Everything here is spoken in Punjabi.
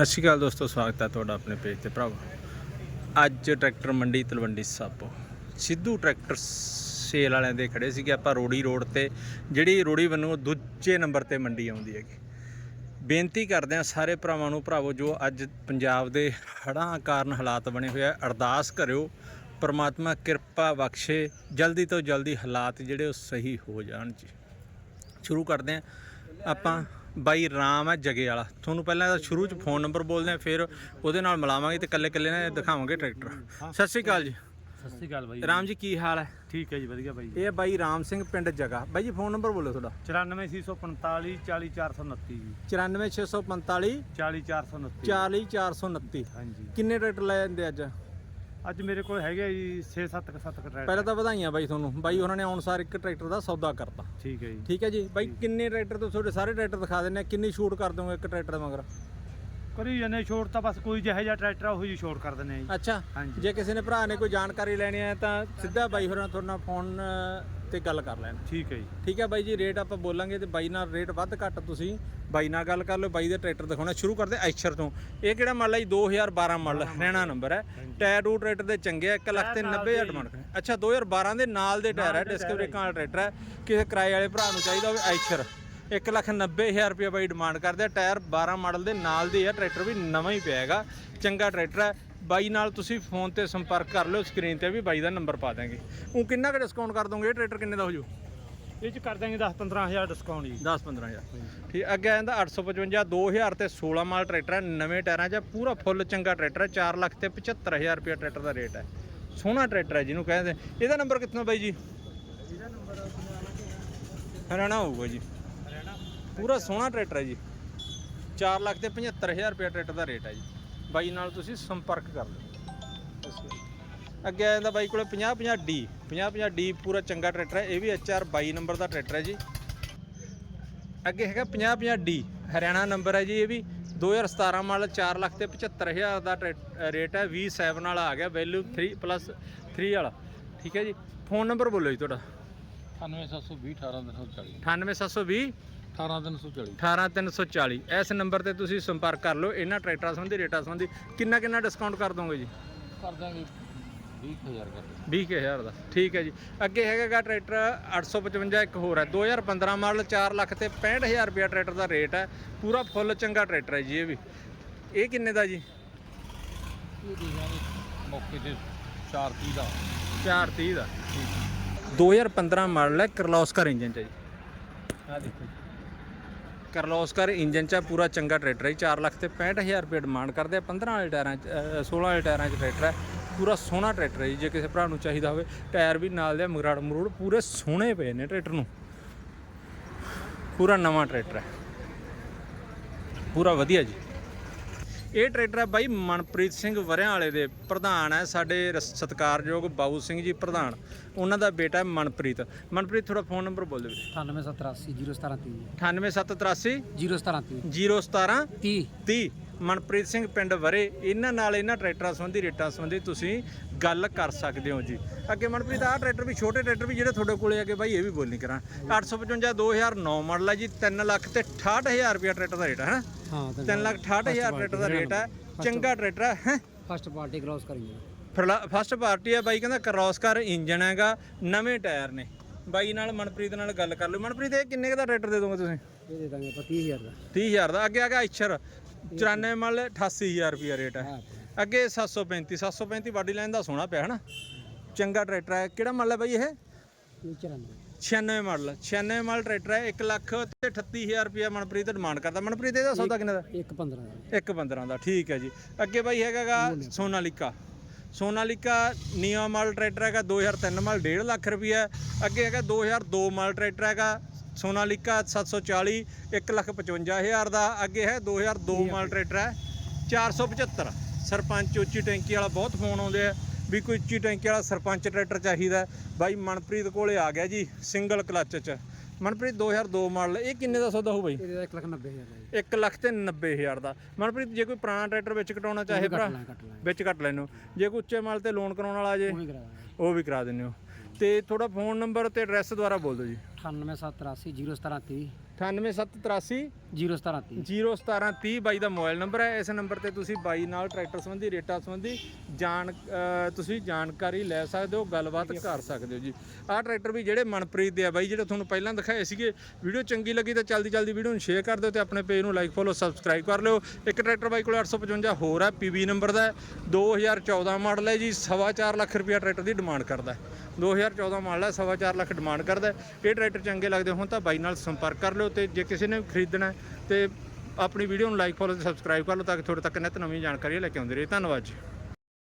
ਸਤਿ ਸ਼੍ਰੀ ਅਕਾਲ ਦੋਸਤੋ, ਸਵਾਗਤ ਹੈ ਤੁਹਾਡਾ ਆਪਣੇ ਪੇਜ ਤੇ ਭਰਾਵੋ। ਅੱਜ ਟਰੈਕਟਰ ਮੰਡੀ ਤਲਵੰਡੀ ਸਾਬੋ। ਸਿੱਧੂ ਟਰੈਕਟਰ ਸੇਲ ਵਾਲਿਆਂ ਦੇ ਖੜੇ ਸੀਗੇ ਆਪਾਂ ਰੋੜੀ ਰੋਡ ਤੇ। ਜਿਹੜੀ ਰੋੜੀ ਵੱਲੋਂ ਦੂਜੇ ਨੰਬਰ ਤੇ ਮੰਡੀ ਆਉਂਦੀ ਹੈਗੀ। ਬੇਨਤੀ ਕਰਦੇ ਆ ਸਾਰੇ ਭਰਾਵਾਂ ਨੂੰ, ਭਰਾਵੋ, ਜੋ ਅੱਜ ਪੰਜਾਬ ਦੇ ਹੜ੍ਹਾਂ ਕਾਰਨ ਹਾਲਾਤ ਬਣੇ ਹੋਏ ਆ, ਅਰਦਾਸ ਕਰਿਓ, ਪਰਮਾਤਮਾ ਕਿਰਪਾ ਬਖਸ਼ੇ, ਜਲਦੀ ਤੋਂ ਜਲਦੀ ਹਾਲਾਤ ਜਿਹੜੇ ਉਹ ਸਹੀ ਹੋ ਜਾਣ ਜੀ। ਸ਼ੁਰੂ ਕਰਦੇ ਆ ਆਪਾਂ ਬਾਈ ਰਾਮ ਹੈ ਜਗੇ ਵਾਲਾ। ਤੁਹਾਨੂੰ ਪਹਿਲਾਂ ਇਹਦਾ ਸ਼ੁਰੂ ਚ ਫੋਨ ਨੰਬਰ ਬੋਲਦੇ ਆ ਫਿਰ ਉਹਦੇ ਨਾਲ ਮਿਲਾਵਾਂਗੇ ਤੇ ਕੱਲੇ ਕੱਲੇ ਨੇ ਦਿਖਾਵਾਂਗੇ ਟਰੈਕਟਰ ਸਤਿ ਸ਼੍ਰੀ ਅਕਾਲ ਜੀ। ਸਤਿ ਸ਼੍ਰੀ ਅਕਾਲ ਬਾਈ। ਰਾਮ ਜੀ ਕੀ ਹਾਲ ਹੈ? ਠੀਕ ਹੈ ਜੀ ਵਧੀਆ ਬਾਈ। ਇਹ ਹੈ ਬਾਈ ਰਾਮ ਸਿੰਘ ਪਿੰਡ ਜਗਾ। ਬਾਈ ਜੀ ਫੋਨ ਨੰਬਰ ਬੋਲੋ ਤੁਹਾਡਾ। 94645 40429 ਜੀ। 94645 40429 40429 ਹਾਂਜੀ। ਕਿੰਨੇ ਟਰੈਕਟਰ ਲੈ ਜਾਂਦੇ ਅੱਜ? ਅੱਜ ਮੇਰੇ ਕੋਲ ਹੈਗੇ ਜੀ 6-7 7 ਟਰੈਕਟਰ। ਪਹਿਲਾਂ ਤਾਂ ਵਧਾਈਆਂ ਬਾਈ ਤੁਹਾਨੂੰ। ਬਾਈ ਉਹਨਾਂ ਨੇ ਅਨੁਸਾਰ ਇੱਕ ਟਰੈਕਟਰ ਦਾ ਸੌਦਾ ਕਰਤਾ। ਠੀਕ ਹੈ ਜੀ। ਠੀਕ ਹੈ ਜੀ? ਬਾਈ ਕਿੰਨੇ ਟਰੈਕਟਰ ਤੋਂ ਤੁਹਾਡੇ ਸਾਰੇ ਟਰੈਕਟਰ ਦਿਖਾ ਦਿੰਨੇ ਆ? ਕਿੰਨੀ ਛੂਟ ਕਰ ਦੋਗੇ ਇੱਕ ਟਰੈਕਟਰ ਮਗਰ? ਕਰੀ ਜਨੇ ਛੋੜ ਤਾਂ ਬਸ ਕੋਈ ਜਿਹੋ ਜਿਹਾ ਟਰੈਕਟਰ ਉਹੀ ਜੀ ਛੋੜ ਕਰ ਦਿੰਦੇ ਆ ਜੀ। ਅੱਛਾ। ਜੇ ਕਿਸੇ ਨੇ ਭਰਾ ਨੇ ਕੋਈ ਜਾਣਕਾਰੀ ਲੈਣੀ ਹੈ ਤਾਂ ਸਿੱਧਾ ਬਾਈ ਹੋਰਾਂ ਤੁਹਾਡੇ ਫੋਨ ਤੇ ਗੱਲ ਕਰ ਲੈਣ। ਠੀਕ ਹੈ ਜੀ। ਠੀਕ ਹੈ ਬਾਈ ਜੀ ਰੇਟ ਆਪਾਂ ਬੋਲਾਂਗੇ ਤੇ ਬਾਈ ਨਾਲ ਰੇਟ ਵੱਧ ਘੱਟ ਤੁਸੀਂ ਬਾਈ ਨਾਲ ਗੱਲ ਕਰ ਲਓ ਬਾਈ ਦੇ ਟਰੈਕਟਰ ਦਿਖਾਉਣਾ। ਸ਼ੁਰੂ ਕਰਦੇ ਐਸ਼ਰ ਤੋਂ। ਇਹ ਕਿਹੜਾ ਮਾਡਲ ਹੈ ਜੀ? 2012 ਮਾਡਲ ਹਰਿਆਣਾ ਨੰਬਰ ਹੈ। ਟਾਇਰ ਰੂ ਟਰੈਕਟਰ ਦੇ ਚੰਗੇ 1 ਲੱਖ ਤੇ 90 ਹਜ਼ਾਰ ਡਿਮਾਂਡ ਕਰ ਅੱਛਾ 2012 ਦੇ ਨਾਲ ਦੇ ਟਾਇਰ ਹੈ ਡਿਸਕ ਬ੍ਰੇਕਾਂ ਵਾਲਾ ਟਰੈਕਟਰ ਹੈ। ਕਿਸੇ ਕਿਰਾਏ ਵਾਲੇ ਭਰਾ ਨੂੰ ਚਾਹੀਦਾ ਹੋਵੇ ਐਸ਼ਰ। 1 ਲੱਖ 90 ਹਜ਼ਾਰ ਰੁਪਏ ਬਾਈ ਡਿਮਾਂਡ ਕਰਦੇ ਆ। ਟਾਇਰ 12 ਮਾਡਲ ਦੇ ਨਾਲ ਦੇ ਆ ਟਰੈਕਟਰ ਵੀ ਨਵਾਂ ਹੀ ਪਿਆ ਹੈਗਾ। ਚੰਗਾ ਟਰੈਕਟਰ ਹੈ। ਬਾਈ ਨਾਲ ਤੁਸੀਂ ਫੋਨ ਤੇ ਸੰਪਰਕ ਕਰ ਲਿਓ ਸਕਰੀਨ ਤੇ ਵੀ ਬਾਈ ਦਾ ਨੰਬਰ ਪਾ ਦਾਂਗੇ ਉਹ ਕਿੰਨਾ ਕੁ ਡਿਸਕਾਊਂਟ ਕਰ ਦੋਗੇ? ਇਹ ਟਰੈਕਟਰ ਕਿੰਨੇ ਦਾ ਹੋ ਜੂ? ਇਹ ਚ ਕਰ ਦਾਂਗੇ 10-15000 ਡਿਸਕਾਊਂਟ ਜੀ। 10 15000 ਠੀਕ ਅੱਗੇ ਆਂਦਾ 855 2000 ਤੇ 16 ਮਾਲ ਟਰੈਕਟਰ ਹੈ ਨਵੇਂ ਟਾਇਰਾਂ 'ਚ ਪੂਰਾ ਫੁੱਲ ਚੰਗਾ ਟਰੈਕਟਰ ਹੈ 4 ਲੱਖ ਤੇ 75000 ਰੁਪਏ ਟਰੈਕਟਰ ਦਾ ਰੇਟ ਹੈ। ਸੋਹਣਾ ਟਰੈਕਟਰ ਹੈ ਜਿਹਨੂੰ ਕਹਿੰਦੇ। ਇਹਦਾ ਨੰਬਰ ਕਿੱਥੋਂ ਬਾਈ ਜੀ? ਇਹਦਾ ਨੰਬਰ ਹਰਿਆਣਾ ਹੋਊਗਾ ਜੀ। ਪੂਰਾ ਸੋਹਣਾ ਟਰੈਕਟਰ ਹੈ ਜੀ। 4 ਲੱਖ ਤੇ 75000 ਰੁਪਏ ਟਰੈਕਟਰ ਦਾ ਰੇਟ ਹੈ ਜੀ। ਬਾਈ ਨਾਲ ਤੁਸੀਂ ਸੰਪਰਕ ਕਰ ਲਓ। ਅੱਗੇ ਆ ਜਾਂਦਾ ਬਾਈ ਕੋਲੇ 50 50 ਡੀ 50 50 ਡੀ ਪੂਰਾ ਚੰਗਾ ਟਰੈਕਟਰ ਹੈ ਇਹ ਵੀ HR 22 ਨੰਬਰ ਦਾ ਟਰੈਕਟਰ ਹੈ ਜੀ। ਅੱਗੇ ਹੈਗਾ 50 50 ਡੀ ਹਰਿਆਣਾ ਨੰਬਰ ਹੈ ਜੀ ਇਹ ਵੀ। 2017 ਮਾਡਲ 4 ਲੱਖ ਤੇ 75000 ਦਾ ਰੇਟ ਹੈ V7 ਵਾਲਾ ਆ ਗਿਆ ਵੈਲਿਊ 3 ਪਲੱਸ 3 ਵਾਲਾ। ਠੀਕ ਹੈ ਜੀ ਫੋਨ ਨੰਬਰ ਬੋਲੋ ਜੀ ਤੁਹਾਡਾ। 98720 18340 98720 18340 18340 ਇਸ ਨੰਬਰ ਤੇ ਤੁਸੀਂ ਸੰਪਰਕ ਕਰ ਲਓ ਇਹਨਾਂ ਟਰੈਕਟਰਾਂ ਸੰਬੰਧੀ ਰੇਟਾਂ ਸੰਬੰਧੀ। ਕਿੰਨਾ ਕਿੰਨਾ ਡਿਸਕਾਊਂਟ ਕਰ ਦੋਗੇ ਜੀ? ਕਰ ਦਾਂਗੇ 20000 ਕਰ 20000 ਦਾ। ਠੀਕ ਹੈ ਜੀ। ਅੱਗੇ ਹੈਗਾਗਾ ਟਰੈਕਟਰ 855 ਇੱਕ ਹੋਰ ਹੈ। 2015 ਮਾਡਲ 4 ਲੱਖ ਤੇ 65000 ਰੁਪਏ ਟਰੈਕਟਰ ਦਾ ਰੇਟ ਹੈ। ਪੂਰਾ ਫੁੱਲ ਚੰਗਾ ਟਰੈਕਟਰ ਹੈ ਜੀ ਇਹ ਵੀ। ਇਹ ਕਿੰਨੇ ਦਾ ਜੀ? ਮੌਕੇ ਤੇ 430 ਦਾ। 430 ਦਾ। 2015 ਮਾਡਲ ਹੈ ਕਰਲੋਸਕਰ ਇੰਜਨ ਚ ਜੀ। ਆ ਦੇਖੋ ਕਰਲੋਸਕਰ ਇੰਜਨ ਚ ਪੂਰਾ ਚੰਗਾ ਟਰੈਕਟਰ ਹੈ 4 ਲੱਖ ਤੇ 65000 ਰੁਪਏ ਡਿਮਾਂਡ ਕਰਦੇ ਆ। 15 ਵਾਲੇ ਟਾਇਰਾਂ ਚ ਅ, 16 ਵਾਲੇ ਟਾਇਰਾਂ ਚ ਟਰੈਕਟਰ ਹੈ। ਪੂਰਾ ਸੋਹਣਾ ਟਰੈਕਟਰ ਹੈ ਜੀ ਜੇ ਕਿਸੇ ਭਰਾ ਨੂੰ ਚਾਹੀਦਾ ਹੋਵੇ। ਟਾਇਰ ਵੀ ਨਾਲ ਦੇ ਮਗਰਾੜ ਮਰੂੜ ਪੂਰੇ ਸੋਹਣੇ ਪਏ ਨੇ ਟਰੈਕਟਰ ਨੂੰ। ਪੂਰਾ ਨਵਾਂ ਟਰੈਕਟਰ ਹੈ। ਪੂਰਾ ਵਧੀਆ ਜੀ। ਇਹ ਟਰੈਕਟਰ ਹੈ ਬਾਈ ਮਨਪ੍ਰੀਤ ਸਿੰਘ ਵਰਿਆਂ ਵਾਲੇ ਦੇ ਪ੍ਰਧਾਨ ਹੈ ਸਾਡੇ ਸਤਿਕਾਰਯੋਗ ਬਾਬੂ ਸਿੰਘ ਜੀ ਪ੍ਰਧਾਨ। ਉਹਨਾਂ ਦਾ ਬੇਟਾ ਹੈ ਮਨਪ੍ਰੀਤ। ਮਨਪ੍ਰੀਤ ਥੋੜਾ ਫੋਨ ਨੰਬਰ ਬੋਲ ਦਿਓ ਵੀਰੇ 9783 017 98783 017 017 30 30 ਮਨਪ੍ਰੀਤ ਸਿੰਘ ਪਿੰਡ ਵਰੇ ਇਹਨਾਂ ਨਾਲ ਇਹਨਾਂ ਟਰੈਕਟਰਾਂ ਸੰਬੰਧੀ ਰੇਟਾਂ ਸੰਬੰਧੀ ਤੁਸੀਂ ਗੱਲ ਕਰ ਸਕਦੇ ਹੋ ਜੀ। ਅੱਗੇ ਮਨਪ੍ਰੀਤ ਆਹ ਟਰੈਕਟਰ ਵੀ ਛੋਟੇ ਟਰੈਕਟਰ ਵੀ ਜਿਹੜੇ ਤੁਹਾਡੇ ਕੋਲੇ ਆਗੇ ਬਾਈ ਇਹ ਵੀ ਬੋਲਣੀ ਕਰਾਂ। 855 2009 ਮਾਡਲ ਹੈ ਜੀ 3 ਲੱਖ ਤੇ 68000 ਰੁਪਏ ਟਰੈਕਟਰ ਦਾ ਰੇਟ ਹੈ ਹਾਂ 3 ਲੱਖ 68000 ਟਰੈਕਟਰ ਦਾ ਰੇਟ ਹੈ ਚੰਗਾ ਟਰੈਕਟਰ ਹੈ ਹੈਂ? ਫਸਟ ਪਾਰਟੀ ਕ੍ਰਾਸ ਕਰੀਏ ਫਸਟ ਪਾਰਟੀ ਹੈ ਬਾਈ ਕਹਿੰਦਾ ਕ੍ਰਾਸ ਕਰ ਇੰਜਨ ਹੈਗਾ ਨਵੇਂ ਟਾਇਰ ਨੇ। ਬਾਈ ਨਾਲ ਮਨਪ੍ਰੀਤ ਨਾਲ ਗੱਲ ਕਰ ਲਓ। ਮਨਪ੍ਰੀਤ ਇਹ ਕਿੰਨੇ ਦਾ ਟਰੈਕਟਰ ਦੇ ਦੋਗੇ ਤੁਸੀਂ? ਇਹ ਦੇ ਦਾਂਗੇ ਆਪਾਂ 30000 ਦਾ। 30000 ਦਾ। ਅੱਗੇ ਆ ਗਿਆ ਇਛਰ। 94 ਮਾਡਲ 88000 ਰੁਪਿਆ ਰੇਟ ਹੈ। ਅੱਗੇ 735 735 ਬਾਡੀ ਲਾਈਨ ਦਾ ਸੋਹਣਾ ਪਿਆ ਹਨਾ? ਚੰਗਾ ਟਰੈਕਟਰ ਹੈ। ਕਿਹੜਾ ਮਾਡਲ ਹੈ ਬਾਈ ਇਹ? ਇਹ 94 96 ਮਾਡਲ 96 ਮਾਡਲ ਟਰੈਕਟਰ ਹੈ। 1 ਲੱਖ ਤੇ 38000 ਰੁਪਿਆ ਮਨਪ੍ਰੀਤ ਡਿਮਾਂਡ ਕਰਦਾ। ਮਨਪ੍ਰੀਤ ਇਹਦਾ ਸੌਦਾ ਕਿੰਨੇ ਦਾ? 1 15 ਦਾ। ਇੱਕ 15 ਦਾ ਠੀਕ ਹੈ ਜੀ। ਅੱਗੇ ਬਾਈ ਹੈਗਾਗਾ ਸੋਨਾਲੀਕਾ। ਸੋਨਾਲੀਕਾ ਨੀਆ ਮਾਲ ਟਰੈਕਟਰ ਹੈਗਾ 2003 ਮਾਲ 1.5 ਲੱਖ ਰੁਪਈਆ। ਅੱਗੇ ਹੈਗਾ 2002 ਮਾਲ ਟਰੈਕਟਰ ਹੈਗਾ ਸੋਨਾਲੀਕਾ 740 1 ਲੱਖ 55 ਹਜ਼ਾਰ ਦਾ ਅੱਗੇ ਹੈ 2002 ਮਾਲ ਟਰੈਕਟਰ ਹੈ 475 ਸਰਪੰਚ ਉੱਚੀ ਟੈਂਕੀ ਵਾਲਾ ਬਹੁਤ ਫੋਨ ਆਉਂਦੇ ਆ ਵੀ ਕੋਈ ਉੱਚੀ ਟੈਂਕੀ ਵਾਲਾ ਸਰਪੰਚ ਟਰੈਕਟਰ ਚਾਹੀਦਾ ਬਾਈ ਮਨਪ੍ਰੀਤ ਕੋਲੇ ਆ ਗਿਆ ਜੀ ਸਿੰਗਲ ਕਲੱਚ ਚ। ਮਨਪ੍ਰੀਤ 2002 ਮਾਡਲ ਇਹ ਕਿੰਨੇ ਦਾ ਸੌਦਾ ਹੋ ਬਾਈ? ਇਹਦੇ ਦਾ 1 ਲੱਖ 90 ਹਜ਼ਾਰ ਦਾ 1 ਲੱਖ ਤੇ 90 ਹਜ਼ਾਰ ਦਾ। ਮਨਪ੍ਰੀਤ ਜੇ ਕੋਈ ਪੁਰਾਣਾ ਟਰੈਕਟਰ ਵਿੱਚ ਕਟਾਉਣਾ ਚਾਹੇ ਭਰਾ ਵਿੱਚ ਕੱਟ ਲੈਣੋ। ਜੇ ਕੋਈ ਉੱਚੇ ਮਾਲ ਤੇ ਲੋਨ ਕਰਾਉਣ ਵਾਲਾ ਜੇ ਉਹ ਵੀ ਕਰਾ ਦਿੰਦੇ ਹੋ। ਤੇ ਤੁਹਾਡਾ ਫੋਨ ਨੰਬਰ ਤੇ ਐਡਰੈਸ ਦੁਆਰਾ ਬੋਲ ਦਿਓ ਜੀ। 98783 01730 98783 01730 01730 ਬਾਈ ਦਾ ਮੋਬਾਈਲ ਨੰਬਰ ਹੈ ਇਸ ਨੰਬਰ ਤੇ ਤੁਸੀਂ ਬਾਈ ਨਾਲ ਟਰੈਕਟਰ ਸੰਬੰਧੀ ਰੇਟਾਂ ਸੰਬੰਧੀ ਜਾਣ ਅ, ਤੁਸੀਂ ਜਾਣਕਾਰੀ ਲੈ ਸਕਦੇ ਹੋ ਗੱਲਬਾਤ ਕਰ ਸਕਦੇ ਹੋ ਜੀ ਆਹ ਟਰੈਕਟਰ ਵੀ ਜਿਹੜੇ ਮਨਪ੍ਰੀਤ ਦੇ ਆ ਬਾਈ ਜਿਹੜੇ ਤੁਹਾਨੂੰ ਪਹਿਲਾਂ ਦਿਖਾਏ ਸੀਗੇ ਵੀਡੀਓ ਚੰਗੀ ਲੱਗੀ ਤਾਂ ਜਲਦੀ ਜਲਦੀ ਵੀਡੀਓ ਨੂੰ ਸ਼ੇਅਰ ਕਰ ਦਿਓ ਤੇ ਆਪਣੇ ਪੇਜ ਨੂੰ ਲਾਈਕ ਫੋਲੋ ਸਬਸਕ੍ਰਾਈਬ ਕਰ ਲਿਓ ਇੱਕ ਟਰੈਕਟਰ ਬਾਈ ਕੋਲ 855 ਹੋਰ ਹੈ ਪੀਬੀ ਨੰਬਰ ਦਾ ਹੈ 2014 ਮਾਡਲ ਹੈ ਜੀ ਸਵਾ ਚਾਰ ਲੱਖ ਰੁਪਇਆ ਟਰੈਕਟਰ ਦੀ ਡਿਮਾਂਡ ਕਰਦਾ ਹੈ 2014 ਮਾਡਲ ਹੈ ਸਵਾ ਚਾਰ ਲੱਖ ਡਿਮਾਂਡ ਕਰਦਾ ਹੈ। ਇਹ ਟਰੈਕਟਰ ਚੰਗੇ ਲੱਗਦੇ ਹੋਣ ਤਾਂ ਬਾਈ ਨਾਲ ਸੰਪਰਕ ਕਰ ਲਿਓ ਤੇ ਜੇ ਕਿਸੇ ਨੇ ਖਰੀਦਣਾ ਹੈ ਤੇ ਆਪਣੀ ਵੀਡੀਓ ਨੂੰ ਲਾਈਕ ਫੋਲੋ ਤੇ ਸਬਸਕ੍ਰਾਈਬ ਕਰ ਲਓ ਤਾਂ ਕਿ ਤੁਹਾਡੇ ਤੱਕ ਨਿਤ ਨਵੀਂ ਜਾਣਕਾਰੀ ਲੈ ਕੇ ਆਉਂਦੇ ਰਹੇ। ਧੰਨਵਾਦ ਜੀ।